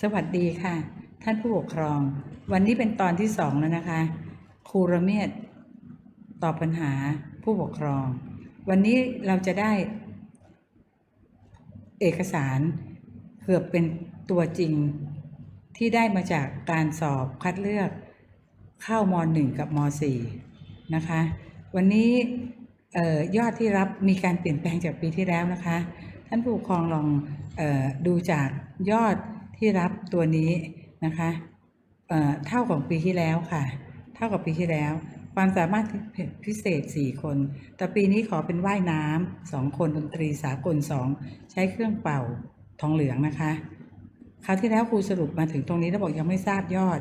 สวัสดีค่ะ ท่านผู้ปกครอง วันนี้เป็นตอนที่สองแล้วนะคะ ครูระเมียดตอบปัญหาผู้ปกครอง วันนี้เราจะได้ เอกสารเกือบเป็นตัวจริง ที่ได้มาจากการสอบคัดเลือกเข้ามหนึ่งกับมสี่นะคะ วันนี้ออยอดที่รับมีการเปลี่ยนแปลงจากปีที่แล้วนะคะ ท่านผู้ปกครองลองออดูจากยอด ที่รับตัวนี้นะคะเท่าของปีที่แล้วค่ะ เท่ากับปีที่แล้ว ความสามารถพิเศษ 4 คน แต่ปีนี้ขอเป็นว่ายน้ำสองคนดนตรีสากล2ใช้เครื่องเป่าทองเหลืองนะคะคราวที่แล้วครูสรุปมาถึงตรงนี้แล้วบอกยังไม่ทราบยอด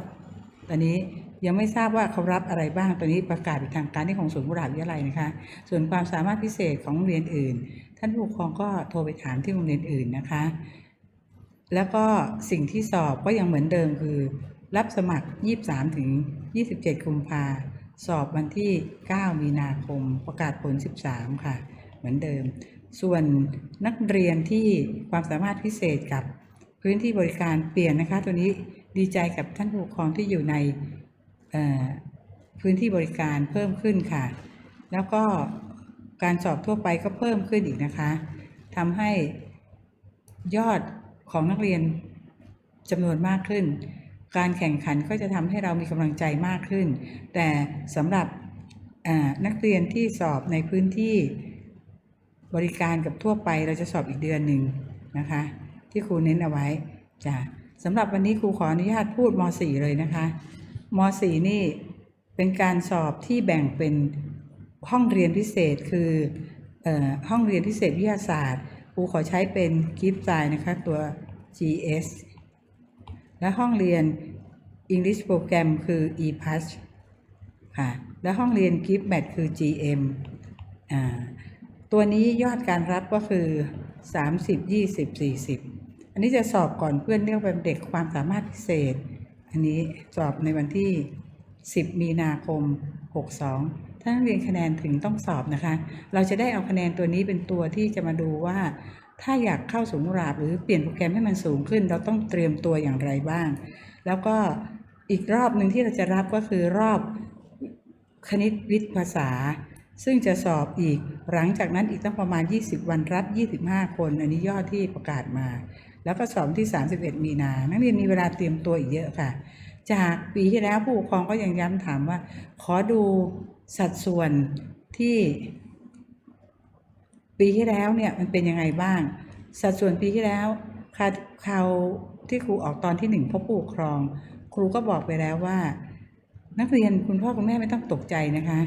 ตอนนี้ยังไม่ทราบว่าเขารับอะไรบ้างตอนนี้ประกาศทางการที่ของศูนย์กุหลาบวิทยาลัยนะคะ ส่วนความสามารถพิเศษของโรงเรียนอื่น ท่านผู้ปกครองก็โทรไปถามที่โรงเรียนอื่นนะคะ แล้วก็สิ่งที่สอบก็ยังเหมือนเดิมคือ รับสมัคร 23 ถึง 27กุมภาสอบวันที่ 9 มีนาคม ประกาศผล 13 ค่ะ เหมือนเดิม ส่วนนักเรียนที่ความสามารถพิเศษกับพื้นที่บริการเปลี่ยนนะคะ ตัวนี้ดีใจกับท่านผู้ปกครองที่อยู่ในพื้นที่บริการเพิ่มขึ้นค่ะ แล้วก็การสอบทั่วไปก็เพิ่มขึ้นอีกนะคะทำให้ยอด ของนักเรียนจำนวนมากขึ้น การแข่งขันก็จะทำให้เรามีกำลังใจมากขึ้น แต่สำหรับนักเรียนที่สอบในพื้นที่บริการกับทั่วไปเราจะสอบอีกเดือนหนึ่งนะคะ ที่ครูเน้นเอาไว้จ้ะสำหรับวันนี้ครูขออนุญาตพูดม .4 เลยนะคะม .4 นี่เป็นการสอบที่แบ่งเป็นห้องเรียนพิเศษคืออห้องเรียนพิเศษวิทยาศาสตร์ครูขอใช้เป็นกิฟต์ไซนะคะตัว GS และห้องเรียน English Program คือ ePass ค่ะ และห้องเรียน Gift Math คือ GM อ่า ตัวนี้ยอดการรับก็คือ 30 20 40 อันนี้จะสอบก่อนเพื่อนเรียกเป็นเด็กความสามารถพิเศษ อันนี้สอบในวันที่ 10 มีนาคม 62 ถ้านักเรียนคะแนนถึงต้องสอบนะคะ เราจะได้เอาคะแนนตัวนี้เป็นตัวที่จะมาดูว่า ถ้าอยากเข้าสูงราบหรือเปลี่ยนโปรแกรมให้มันสูงขึ้น เราต้องเตรียมตัวอย่างไรบ้าง แล้วก็อีกรอบหนึ่งที่เราจะรับก็คือรอบคณิตวิทย์ภาษา ซึ่งจะสอบอีกหลังจากนั้นอีกตั้งประมาณ 20 วันรับ 25 คน อันนี้ยอดที่ประกาศมา แล้วก็สอบที่ 31 มีนานักเรียนมีเวลาเตรียมตัวอีกเยอะค่ะ จากปีที่แล้วผู้ปกครองก็ยังย้ำถามว่า ขอดูสัดส่วนที่ ปีที่แล้วเนี่ยมันเป็นยังไงบ้าง สัดส่วนปีที่แล้วคราคราวที่ครูออกตอนที่หนึ่งพบผู้ปกครอง ครูก็บอกไปแล้วว่า นักเรียนคุณพ่อคุณแม่ไม่ต้องตกใจนะคะ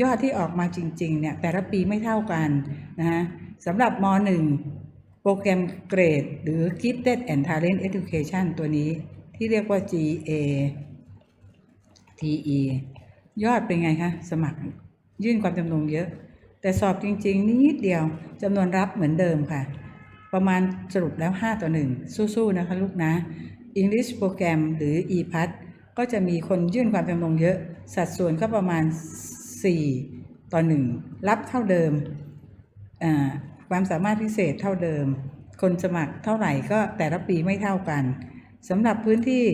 ยอดที่ออกมาจริงๆเนี่ยแต่ละปีไม่เท่ากันนะฮะสำหรับม .1 โปรแกรมเกรด หรือ Gifted and Talent Education ตัวนี้ที่เรียกว่า GA TE ยอดเป็นไงคะ สมัครยื่นความจำนงเยอะ แต่สอบจริง ๆ นิดเดียวจำนวนรับเหมือนเดิมค่ะ ประมาณสรุปแล้ว 5 ต่อ 1 สู้ ๆ นะคะลูกนะ English Program หรือ ePass ก็จะมีคนยื่นความจำนงเยอะ สัดส่วนก็ประมาณ 4 ต่อ 1 รับเท่าเดิม ความสามารถพิเศษเท่าเดิม คนสมัครเท่าไหร่ก็แต่ละปีไม่เท่ากันสำหรับพื้นที่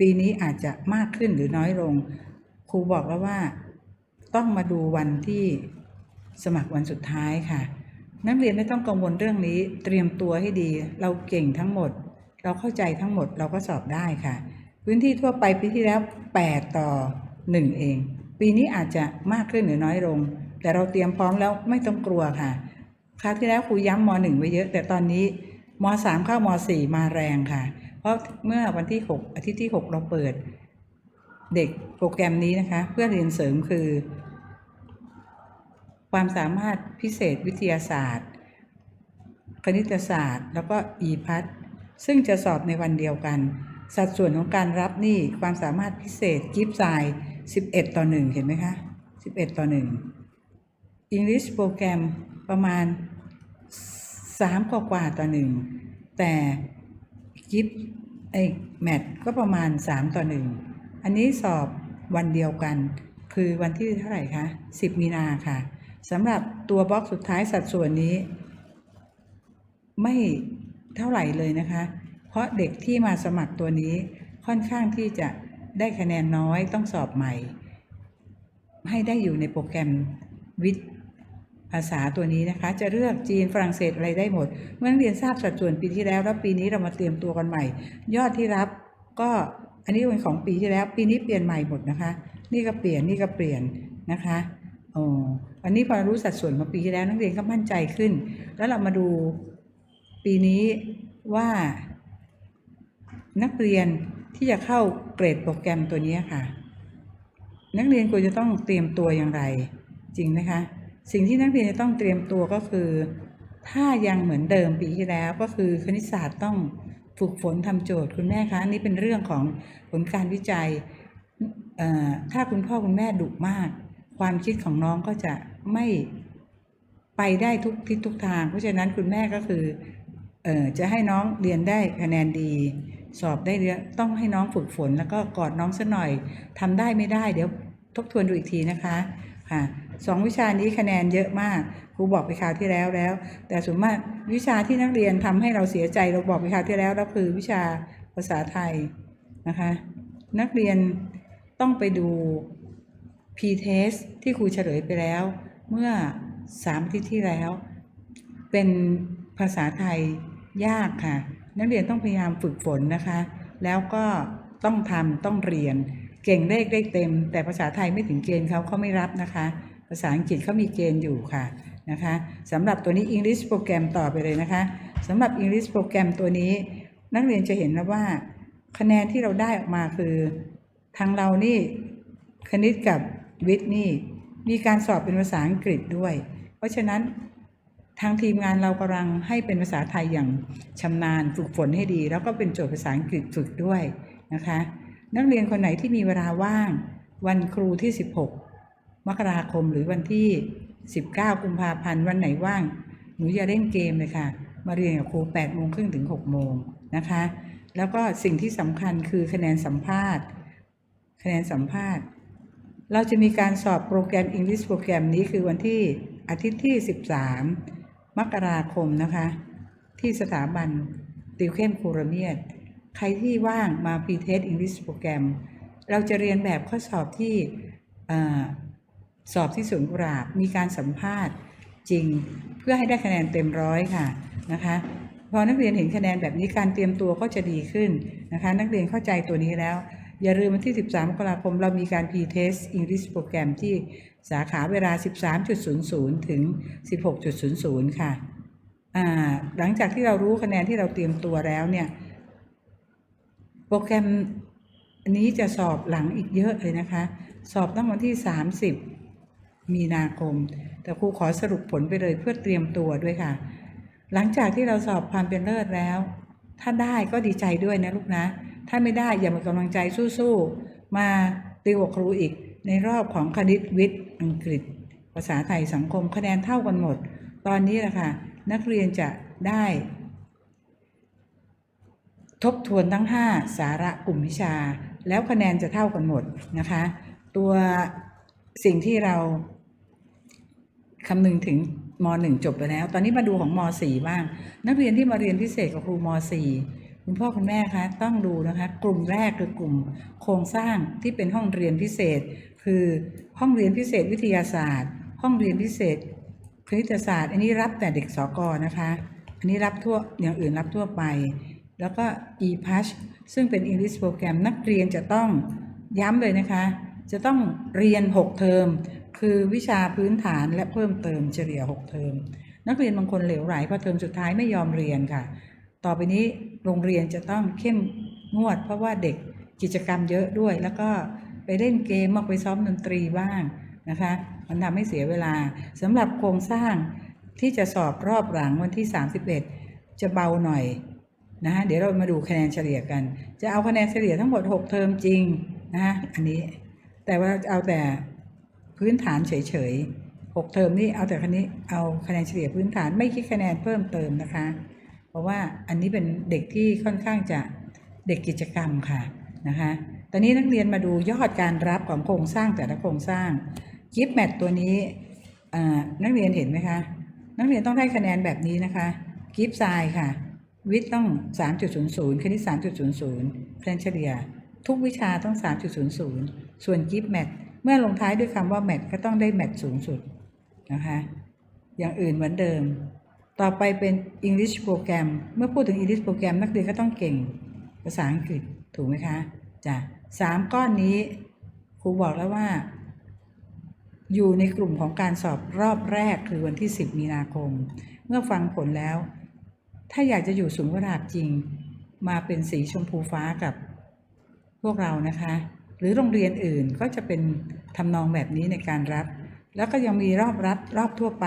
ปีนี้อาจจะมากขึ้นหรือน้อยลง ครูบอกแล้วว่าต้องมาดูวันที่ สมัครวันสุดท้ายค่ะ นักเรียนไม่ต้องกังวลเรื่องนี้ เตรียมตัวให้ดี เราเก่งทั้งหมด เราเข้าใจทั้งหมดเราก็สอบได้ค่ะ พื้นที่ทั่วไปปีที่แล้ว 8 ต่อ 1 เอง ปีนี้อาจจะมากขึ้นหรือน้อยลง แต่เราเตรียมพร้อมแล้วไม่ต้องกลัวค่ะคราวที่แล้วครูย้ำม .1 ไว้เยอะ แต่ตอนนี้ม .3 เข้าม .4 มาแรงค่ะ เพราะเมื่อวันที่ 6 อาทิตย์ที่ 6 เราเปิด เด็กโปรแกรมนี้นะคะ เพื่อเรียนเสริมคือ ความสามารถพิเศษวิทยาศาสตร์ คณิตศาสตร์ แล้วก็ e-pass ซึ่งจะสอบในวันเดียวกัน สัดส่วนของการรับนี่ความสามารถพิเศษกิฟต์ไซน์11 ต่อ 1 เห็นไหมคะ 11 ต่อ 1 English โปรแกรมประมาณ 3 กว่ากว่าต่อ 1 แต่กิฟต์ไอแมทก็ประมาณ 3 ต่อ 1 อันนี้สอบวันเดียวกัน คือวันที่เท่าไหร่คะ 10 มีนาค่ะ สำหรับตัวบล็อกสุดท้ายสัดส่วนนี้ ไม่เท่าไหร่เลยนะคะ เพราะเด็กที่มาสมัครตัวนี้ค่อนข้างที่จะได้คะแนนน้อยต้องสอบใหม่ ให้ได้อยู่ในโปรแกรมวิทย์ภาษาตัวนี้นะคะ จะเลือกจีนฝรั่งเศสอะไรได้หมด เมื่อนักเรียนทราบสัดส่วนปีที่แล้ว แล้วปีนี้เรามาเตรียมตัวกันใหม่ ยอดที่รับก็อันนี้เป็นของปีที่แล้ว ปีนี้เปลี่ยนใหม่หมดนะคะ นี่ก็เปลี่ยนนี่ก็เปลี่ยนนะคะ อ้อันนี้พอรู้สัดส่วนของปีที่แล้วนักเรียนก็มั่นใจขึ้น แล้วเรามาดูปีนี้ว่า นักเรียนที่จะเข้าเกรดโปรแกรมตัวนี้ค่ะ นักเรียนควรจะต้องเตรียมตัวอย่างไร จริงไหมคะ สิ่งที่นักเรียนจะต้องเตรียมตัวก็คือ ถ้ายังเหมือนเดิมปีที่แล้วก็คือคณิตศาสตร์ต้องฝึกฝนทำโจทย์คุณแม่คะนี่เป็นเรื่องของผลการวิจัยถ้าคุณพ่อคุณแม่ดุมาก ความคิดของน้องก็จะไม่ไปได้ทุกทิศทุกทาง เพราะฉะนั้นคุณแม่ก็คือเออจะให้น้องเรียนได้คะแนนดี สอบได้เรียนต้องให้น้องฝึกฝน แล้วก็กอดน้องสัหน่อยทำได้ไม่ได้เดี๋ยวทบทวนดูอีกทีนะคะค่ะสองวิชานี้คะแนนเยอะมากครูบอกไปคราวที่แล้วแล้ว แต่ส่วนมากวิชาที่นักเรียนทำให้เราเสียใจเราบอกไปคราวที่แล้วแล้วคือวิชาภาษาไทยนะคะ นักเรียนต้องไปดู P-test ที่ครูเฉลยไปแล้ว เมื่อสามอาทิตย์ที่แล้ว เป็นภาษาไทยยากค่ะ นักเรียนต้องพยายามฝึกฝนนะคะ แล้วก็ต้องทำต้องเรียน เก่งเลขได้เต็ม แต่ภาษาไทยไม่ถึงเกณฑ์เขาเขาไม่รับนะคะ ภาษาอังกฤษเขามีเกณฑ์อยู่ค่ะนะคะสำหรับตัวนี้ English โปรแกรมต่อไปเลยนะคะสำหรับ English โปรแกรมตัวนี้ นักเรียนจะเห็นแล้วว่า คะแนนที่เราได้ออกมาคือ ทางเรานี่คณิตกับ วิทย์นี่มีการสอบเป็นภาษาอังกฤษด้วย เพราะฉะนั้นทางทีมงานเรากำลังให้เป็นภาษาไทยอย่างชำนาญฝึกฝนให้ดี แล้วก็เป็นโจทย์ภาษาอังกฤษฝึกด้วยนะคะ นักเรียนคนไหนที่มีเวลาว่าง วันครูที่ 16 มกราคมหรือวันที่ 19 กุมภาพันธ์วันไหนว่าง หนูอย่าเล่นเกมเลยค่ะ มาเรียนกับครู8โมงครึ่งถึง6โมงนะคะ แล้วก็สิ่งที่สำคัญคือคะแนนสัมภาษณ์ คะแนนสัมภาษณ์ เราจะมีการสอบโปรแกรม English โปรแกรมนี้คือวันที่อาทิตย์ที่ 13 มกราคมนะคะ ที่สถาบันติวเข้มคูรเมียด ใครที่ว่างมา p t e s t English โปรแกรม เราจะเรียนแบบข้อสอบที่อสอบที่สวนกุหลาบ มีการสัมภาษณ์จริง เพื่อให้ได้คะแนนเต็มร้อยค่ะนะคะพอนักเรียนเห็นคะแนนแบบนี้การเตรียมตัวก็จะดีขึ้นนะคะ นักเรียนเข้าใจตัวนี้แล้ว อย่าลืมวันที่ 13มกราคมเรามีการ P-Test English โปรแกรมที่สาขาเวลา 13.00 ถึง 16.00 ค่ะอ่าหลังจากที่เรารู้คะแนนที่เราเตรียมตัวแล้วเนี่ย โปรแกรมนี้จะสอบหลังอีกเยอะเลยนะคะ สอบตั้งวันที่ 30 มีนาคม แต่ครูขอสรุปผลไปเลยเพื่อเตรียมตัวด้วยค่ะ หลังจากที่เราสอบความเป็นเลิศแล้ว ถ้าได้ก็ดีใจด้วยนะลูกนะ ถ้าไม่ได้อย่าหมดกำลังใจสู้ๆ มาติวกับครูอีก ในรอบของคณิตวิทย์อังกฤษ ภาษาไทยสังคมคะแนนเท่ากันหมด ตอนนี้แหละค่ะนักเรียนจะได้ ทบทวนทั้ง 5 สาระกลุ่มวิชา แล้วคะแนนจะเท่ากันหมดนะคะ ตัวสิ่งที่เราคำนึงถึงม .1 จบไปแล้ว ตอนนี้มาดูของม .4 บ้าง นักเรียนที่มาเรียนพิเศษกับครูม .4 คุณพ่อคุณแม่คะต้องดูนะคะกลุ่มแรกคือกลุ่มโครงสร้างที่เป็นห้องเรียนพิเศษ คือห้องเรียนพิเศษวิทยาศาสตร์ ห้องเรียนพิเศษคณิตศาสตร์ อันนี้รับแต่เด็กสกนะคะ อันนี้รับทั่วอย่างอื่นรับทั่วไป แล้วก็ e-push ซึ่งเป็น English โปรแกรมนักเรียนจะต้องย้ำเลยนะคะ จะต้องเรียน 6 เทอม คือวิชาพื้นฐานและเพิ่มเติมเฉลี่ย 6 เทอมนักเรียนบางคนเหลวไหลพอเทอมสุดท้ายไม่ยอมเรียนค่ะ ต่อไปนี้โรงเรียนจะต้องเข้มงวด เพราะว่าเด็กกิจกรรมเยอะด้วย แล้วก็ไปเล่นเกมมากไปซ้อมดนตรีบ้างนะคะมันทำให้เสียเวลาสำหรับโครงสร้างที่จะสอบรอบหลังวันที่ 31 จะเบาหน่อยนะะเดี๋ยวเรามาดูคะแนนเฉลี่ยกัน จะเอาคะแนนเฉลี่ยทั้งหมด 6 เทอมจริงนะะอันนี้แต่ว่าเอาแต่พื้นฐานเฉยๆ6เทอมนี่เอาแต่คะนี้เอาคะแนนเฉลี่ยพื้นฐานไม่คิดคะแนนเพิ่มเติมนะคะ เพราะว่าอันนี้เป็นเด็กที่ค่อนข้างจะเด็กกิจกรรมค่ะนะคะตอนนี้นักเรียนมาดูยอดการรับของโครงสร้างแต่ละโครงสร้างกิฟแมทตัวนี้นักเรียนเห็นไหมคะนักเรียนต้องได้คะแนนแบบนี้นะคะกิฟไซค่ะ วิทย์ต้อง 3.00 คณิต 3.00คะแนนเฉลี่ย ทุกวิชาต้อง 3.00 ส่วนกิฟแมทเมื่อลงท้ายด้วยคำว่าแมทก็ต้องได้แมทสูงสุดนะคะอย่างอื่นเหมือนเดิม ต่อไปเป็น English โปรแกรมเมื่อพูดถึง English โปรแกรมนักเรียนก็ต้องเก่งภาษาอังกฤษถูกไหมคะจ้ะสามก้อนนี้ครูบอกแล้วว่า อยู่ในกลุ่มของการสอบรอบแรกคือวันที่ 10 มีนาคม เมื่อฟังผลแล้ว ถ้าอยากจะอยู่สูงระดับจริง มาเป็นสีชมพูฟ้ากับพวกเรานะคะ หรือโรงเรียนอื่นก็จะเป็นทำนองแบบนี้ในการรับ แล้วก็ยังมีรอบรับรอบทั่วไป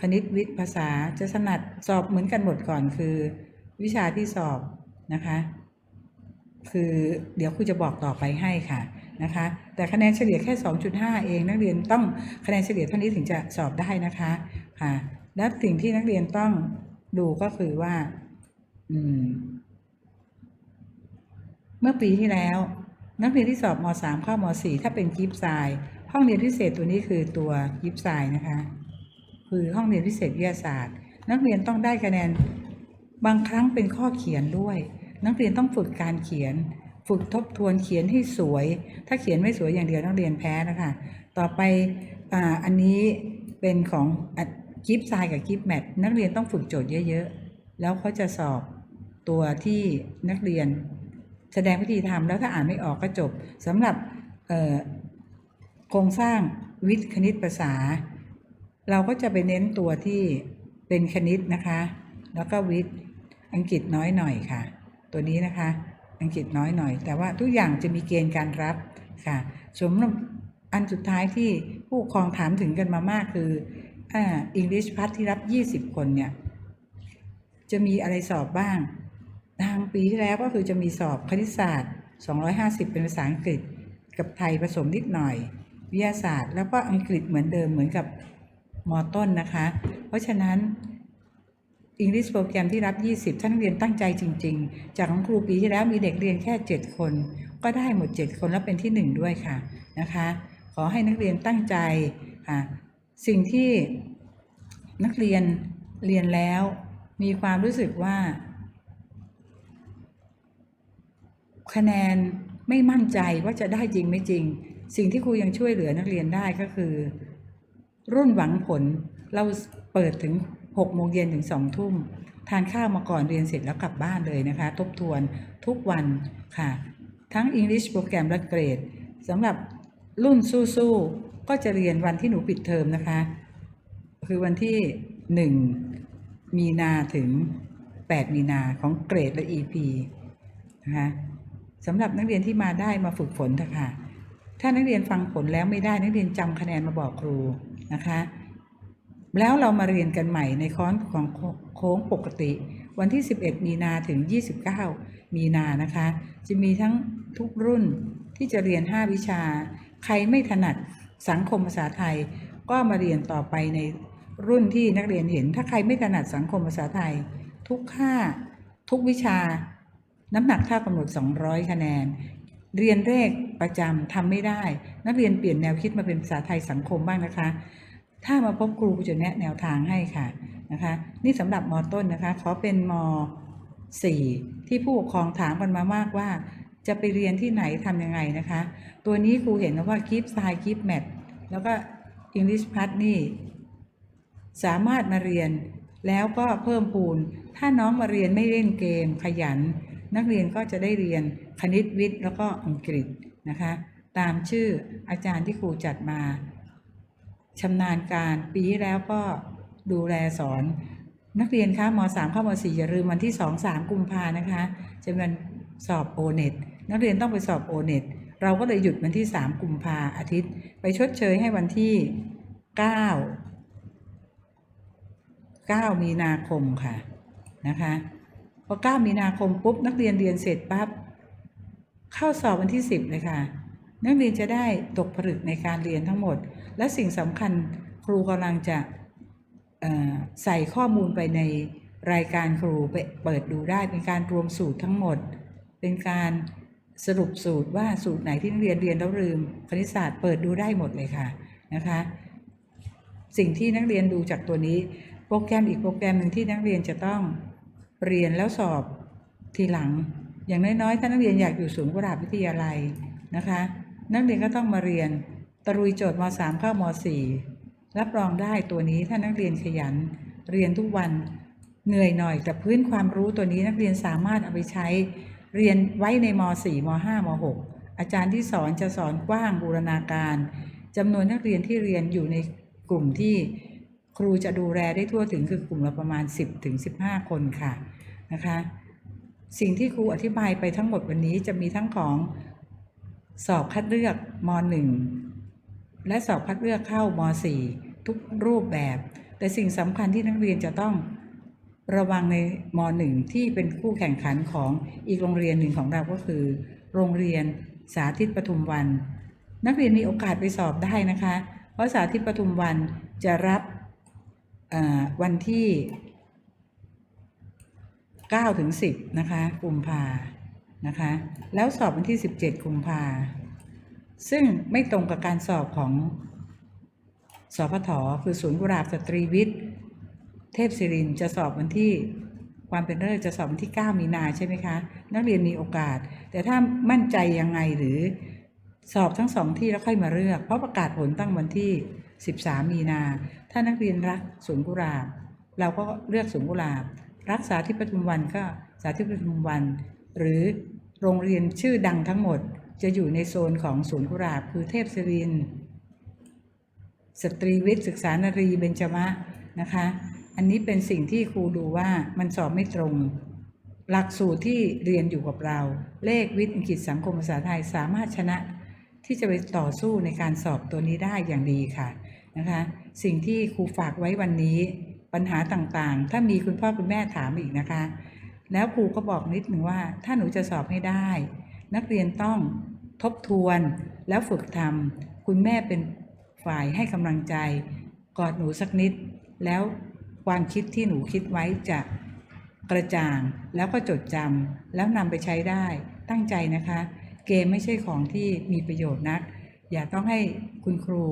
คณิตวิทย์ภาษาจะถนัดสอบเหมือนกันหมดก่อนคือ วิชาที่สอบนะคะ คือเดี๋ยวครูจะบอกต่อไปให้ค่ะนะคะ แต่คะแนนเฉลี่ยแค่ 2.5 เอง นักเรียนต้องคะแนนเฉลี่ยเท่านี้ถึงจะสอบได้นะคะค่ะ และสิ่งที่นักเรียนต้องดูก็คือว่า อืม เมื่อปีที่แล้ว นักเรียนที่สอบม .3 เข้าม .4 ถ้าเป็นกิฟไซห้องเรียนพิเศษตัวนี้คือตัวกิฟไซนะคะ คือห้องเรียนพิเศษวิทยาศาสตร์ นักเรียนต้องได้คะแนนบางครั้งเป็นข้อเขียนด้วย นักเรียนต้องฝึกการเขียน ฝึกทบทวนเขียนให้สวย ถ้าเขียนไม่สวยอย่างเดียวนักเรียนแพ้นะคะต่อไปอาอันนี้เป็นของกิฟต์ไซกับกิฟต์แมทนักเรียนต้องฝึกโจทย์เยอะๆ แล้วเขาจะสอบตัวที่นักเรียน แสดงวิธีทำแล้วถ้าอ่านไม่ออกก็จบสำหรับโครงสร้างวิทย์คณิตภาษา เราก็จะไปเน้นตัวที่เป็นคณิตนะคะ แล้วก็วิทย์อังกฤษน้อยหน่อยค่ะ ตัวนี้นะคะ อังกฤษน้อยหน่อย แต่ว่าทุกอย่างจะมีเกณฑ์การรับค่ะสมมอันสุดท้ายที่ผู้ปกครองถามถึงกันมามากคืออ่า English พัทที่รับ 20 คนเนี่ย จะมีอะไรสอบบ้าง ทางปีที่แล้วก็คือจะมีสอบคณิตศาสตร์ 250 เป็นภาษาอังกฤษ กับไทยผสมนิดหน่อย วิทยาศาสตร์ แล้วก็อังกฤษเหมือนเดิมเหมือนกับ มต้นนะคะ เพราะฉะนั้น English โปรแกรมที่รับ 20 ท่านนักเรียนตั้งใจจริง ๆ จากของครูปีที่แล้วมีเด็กเรียนแค่ 7 คน ก็ได้หมด 7 คนแล้วเป็นที่ 1 ด้วยค่ะนะคะ ขอให้นักเรียนตั้งใจค่ะสิ่งที่นักเรียนเรียนแล้วมีความรู้สึกว่า คะแนนไม่มั่นใจว่าจะได้จริงไม่จริง สิ่งที่ครูยังช่วยเหลือนักเรียนได้ก็คือ รุ่นหวังผลเราเปิดถึง6โมงเย็นถึง2ทุ่มทานข้าวมาก่อนเรียนเสร็จแล้วกลับบ้านเลยนะคะ ทบทวนทุกวันค่ะ ทั้ง English โปรแกรมและเกรดสำหรับรุ่นสู้ๆก็จะเรียนวันที่หนูปิดเทอมนะคะ คือวันที่ 1 มีนาถึง 8 มีนาของเกรดและ EP นะคะสำหรับนักเรียนที่มาได้มาฝึกฝนเถอะค่ะถ้านักเรียนฟังผลแล้วไม่ได้นักเรียนจำคะแนนมาบอกครู นะคะ แล้วเรามาเรียนกันใหม่ในคอร์สของโค้งปกติ วันที่ 11 มีนาถึง 29 มีนานะคะ จะมีทั้งทุกรุ่นที่จะเรียน 5 วิชา ใครไม่ถนัดสังคมภาษาไทย ก็มาเรียนต่อไปในรุ่นที่นักเรียนเห็น ถ้าใครไม่ถนัดสังคมภาษาไทย ทุกค่าทุกวิชา น้ำหนักเท่ากำหนด 200 คะแนน เรียนเลขประจำทำไม่ได้ นักเรียนเปลี่ยนแนวคิดมาเป็นภาษาไทยสังคมบ้างนะคะ ถ้ามาพบครูจะแนะแนวทางให้ค่ะนะคะ นี่สำหรับมต้นนะคะขอเป็นม4ที่ผู้ปกครองถามกันมามากว่า จะไปเรียนที่ไหนทำยังไงนะคะ ตัวนี้ครูเห็นว่าคลิปไซคลิปแมทแล้วก็ English p a t นี่ สามารถมาเรียนแล้วก็เพิ่มพูน ถ้าน้องมาเรียนไม่เล่นเกมขยัน นักเรียนก็จะได้เรียนคณิตวิทย์แล้วก็อังกฤษนะคะ ตามชื่ออาจารย์ที่ครูจัดมาชำนาญการปีที่แล้วก็ดูแลสอน นักเรียนคะม .3 เข้าม .4 อย่าลืมวันที่ 2 3 กุมภานะคะ จะเป็นสอบโอเน็ตนักเรียนต้องไปสอบโอเน็ตเราก็เลยหยุดวันที่ 3 กุมภาอาทิตย์ ไปชดเชยให้วันที่ 9 9 มีนาคมค่ะนะคะพอ 9 มีนาคมปุ๊บนักเรียนเรียนเสร็จปั๊บเข้าสอบวันที่ 10 เลยค่ะ นักเรียนจะได้ตกผลึกในการเรียนทั้งหมด และสิ่งสำคัญครูกำลังจะใส่ข้อมูลไปในรายการครูไปเปิดดูได้เป็นการรวมสูตรทั้งหมด เป็นการสรุปสูตรว่าสูตรไหนที่นักเรียนเรียนแล้วลืมคณิตศาสตร์เปิดดูได้หมดเลยค่ะนะคะสิ่งที่นักเรียนดูจากตัวนี้ โปรแกรมอีกโปรแกรมหนึ่งที่นักเรียนจะต้องเรียนแล้วสอบทีหลัง อย่างน้อยๆ ถ้านักเรียนอยากอยู่ศูนย์กุหลาบวิทยาลัยนะคะ นักเรียนก็ต้องมาเรียน ตรุยโจทย์ม .3 เข้าม .4 รับรองได้ตัวนี้ถ้านักเรียนขยัน เรียนทุกวันเหนื่อยหน่อยแต่พื้นความรู้ตัวนี้นักเรียนสามารถเอาไปใช้ เรียนไว้ในม .4 ม .5 ม .6 อาจารย์ที่สอนจะสอนกว้างบูรณาการจำนวนนักเรียนที่เรียนอยู่ในกลุ่มที่ครูจะดูแลได้ทั่วถึงคือกลุ่มละประมาณ 10ถึง15 คนค่ะนะคะ สิ่งที่ครูอธิบายไปทั้งหมดวันนี้จะมีทั้งของ สอบคัดเลือกม .1 และสอบคัดเลือกเข้าม .4 ทุกรูปแบบ แต่สิ่งสำคัญที่นักเรียนจะต้องระวังในม .1 ที่เป็นคู่แข่งขันของอีกโรงเรียนหนึ่งของเราก็คือ โรงเรียนสาธิตปทุมวัน นักเรียนมีโอกาสไปสอบได้นะคะ เพราะสาธิตปทุมวันจะรับวันที่9ถึง10 นะคะกุมภา นะคะ แล้วสอบวันที่ 17 กุมภาซึ่งไม่ตรงกับการสอบของสพทคือศูนย์กุหลาบสตรีวิทย์ เทพศิรินจะสอบวันที่ความเป็นเลิศจะสอบวันที่ 9 มีนาใช่ไหมคะ นักเรียนมีโอกาส แต่ถ้ามั่นใจยังไงหรือสอบทั้งสองที่แล้วค่อยมาเลือก เพราะประกาศผลตั้งวันที่ 13 มีนา ถ้านักเรียนรักศูนย์กุหลาบ เราก็เลือกศูนย์กุหลาบ รักษาที่ปทุมวันก็สาธิตปทุมวัน หรือ โรงเรียนชื่อดังทั้งหมดจะอยู่ในโซนของศูนย์กุหลาบคือเทพศิริน สตรีวิทย์ศึกษานารีเบญจมะนะคะ อันนี้เป็นสิ่งที่ครูดูว่ามันสอบไม่ตรง หลักสูตรที่เรียนอยู่กับเรา เลขวิทย์อังกฤษสังคมภาษาไทยสามารถชนะที่จะไปต่อสู้ในการสอบตัวนี้ได้อย่างดีค่ะนะคะ สิ่งที่ครูฝากไว้วันนี้ปัญหาต่างๆ ถ้ามีคุณพ่อคุณแม่ถามอีกนะคะ แล้วครูก็บอกนิดหนึ่งว่า ถ้าหนูจะสอบให้ได้ นักเรียนต้องทบทวนแล้วฝึกทำคุณแม่เป็นฝ่ายให้กำลังใจ กอดหนูสักนิด แล้วความคิดที่หนูคิดไว้จะกระจ่างแล้วก็จดจำแล้วนำไปใช้ได้ตั้งใจนะคะ เกมไม่ใช่ของที่มีประโยชน์นัก อย่าต้องให้คุณครู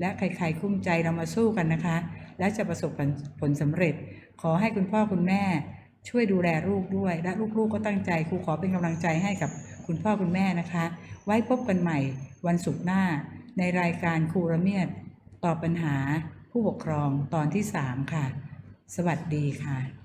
และใครๆคุ้มใจเรามาสู้กันนะคะ และจะประสบผลสำเร็จ ขอให้คุณพ่อคุณแม่ ช่วยดูแลลูกด้วย และลูกๆก็ตั้งใจครูขอเป็นกำลังใจให้กับคุณพ่อคุณแม่นะคะ ไว้พบกันใหม่วันศุกร์หน้า ในรายการครูระเมียดตอบปัญหาผู้ปกครองตอนที่ 3 ค่ะ สวัสดีค่ะ